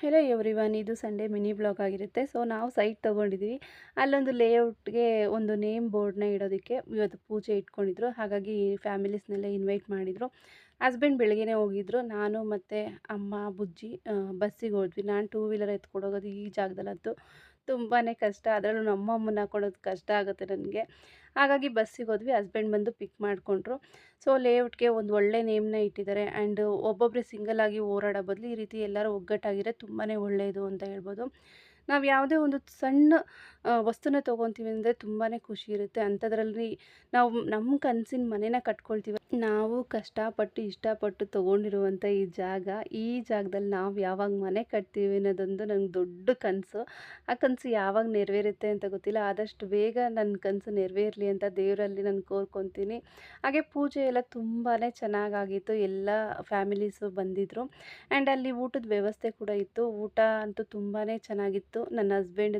Hello everyone ಇದು Sunday mini blog ಆಗಿರುತ್ತೆ. So ನಾವು ಸೈಟ್ ತೊಗೊಂಡಿದ್ದೀವಿ ಅಲ್ಲೊಂದು ಲೇಔಟ್ಗೆ ಒಂದು ನೇಮ್ ಬೋರ್ಡ್ನ ಇಡೋದಕ್ಕೆ ಇವತ್ತು ಪೂಜೆ ಇಟ್ಕೊಂಡಿದ್ರು. ಹಾಗಾಗಿ ಫ್ಯಾಮಿಲೀಸ್ನೆಲ್ಲ ಇನ್ವೈಟ್ ಮಾಡಿದರು. ಹಸ್ಬೆಂಡ್ ಬೆಳಗ್ಗೆನೇ ಹೋಗಿದ್ರು. ನಾನು ಮತ್ತು ಅಮ್ಮ, ಬುಜ್ಜಿ ಬಸ್ಸಿಗೆ ಹೋದ್ವಿ. ನಾನು ಟೂ ವೀಲರ್ ಎತ್ಕೊಂಡು ಹೋಗೋದು ಈ ಜಾಗದಲ್ಲಂತೂ ತುಂಬಾ ಕಷ್ಟ. ಅದರಲ್ಲೂ ನಮ್ಮ ಅಮ್ಮನ ಹಾಕೊಳ್ಳೋದು ಕಷ್ಟ ಆಗುತ್ತೆ ನನಗೆ. ಹಾಗಾಗಿ ಬಸ್ಸಿಗೆ ಹೋದ್ವಿ. ಹಸ್ಬೆಂಡ್ ಬಂದು ಪಿಕ್ ಮಾಡಿಕೊಂಡ್ರು. ಸೊ ಲೇಔಟ್ಗೆ ಒಂದು ಒಳ್ಳೆ ನೇಮ್ನ ಇಟ್ಟಿದ್ದಾರೆ. ಆ್ಯಂಡ್ ಒಬ್ಬೊಬ್ಬರೇ ಸಿಂಗಲ್ ಆಗಿ ಓಡಾಡೋ ಬದಲು ಈ ರೀತಿ ಎಲ್ಲರೂ ಒಗ್ಗಟ್ಟಾಗಿರೋ ತುಂಬಾ ಒಳ್ಳೆಯದು ಅಂತ ಹೇಳ್ಬೋದು. ನಾವು ಯಾವುದೇ ಒಂದು ಸಣ್ಣ ವಸ್ತುನ ತೊಗೊತೀವಿ ಅಂದರೆ ತುಂಬಾ ಖುಷಿ ಇರುತ್ತೆ. ಅಂಥದ್ರಲ್ಲಿ ನಾವು ನಮ್ಮ ಕನಸಿನ ಮನೇನ ಕಟ್ಕೊಳ್ತೀವಿ. ನಾವು ಕಷ್ಟಪಟ್ಟು, ಇಷ್ಟಪಟ್ಟು ತೊಗೊಂಡಿರುವಂಥ ಈ ಜಾಗ, ಈ ಜಾಗದಲ್ಲಿ ನಾವು ಯಾವಾಗ ಮನೆ ಕಟ್ತೀವಿ ಅನ್ನೋದೊಂದು ನಂಗೆ ದೊಡ್ಡ ಕನಸು. ಆ ಕನಸು ಯಾವಾಗ ನೆರವೇರುತ್ತೆ ಅಂತ ಗೊತ್ತಿಲ್ಲ. ಆದಷ್ಟು ಬೇಗ ನನ್ನ ಕನಸು ನೆರವೇರಲಿ ಅಂತ ದೇವರಲ್ಲಿ ನಾನು ಕೋರ್ಕೊತೀನಿ. ಹಾಗೆ ಪೂಜೆ ಎಲ್ಲ ತುಂಬಾ ಚೆನ್ನಾಗಾಗಿತ್ತು. ಎಲ್ಲ ಫ್ಯಾಮಿಲೀಸು ಬಂದಿದ್ದರು ಆ್ಯಂಡ್ ಅಲ್ಲಿ ಊಟದ ವ್ಯವಸ್ಥೆ ಕೂಡ ಇತ್ತು. ಊಟ ಅಂತೂ ತುಂಬಾ ಚೆನ್ನಾಗಿತ್ತು. ನನ್ನ ಹಸ್ಬೆಂಡ್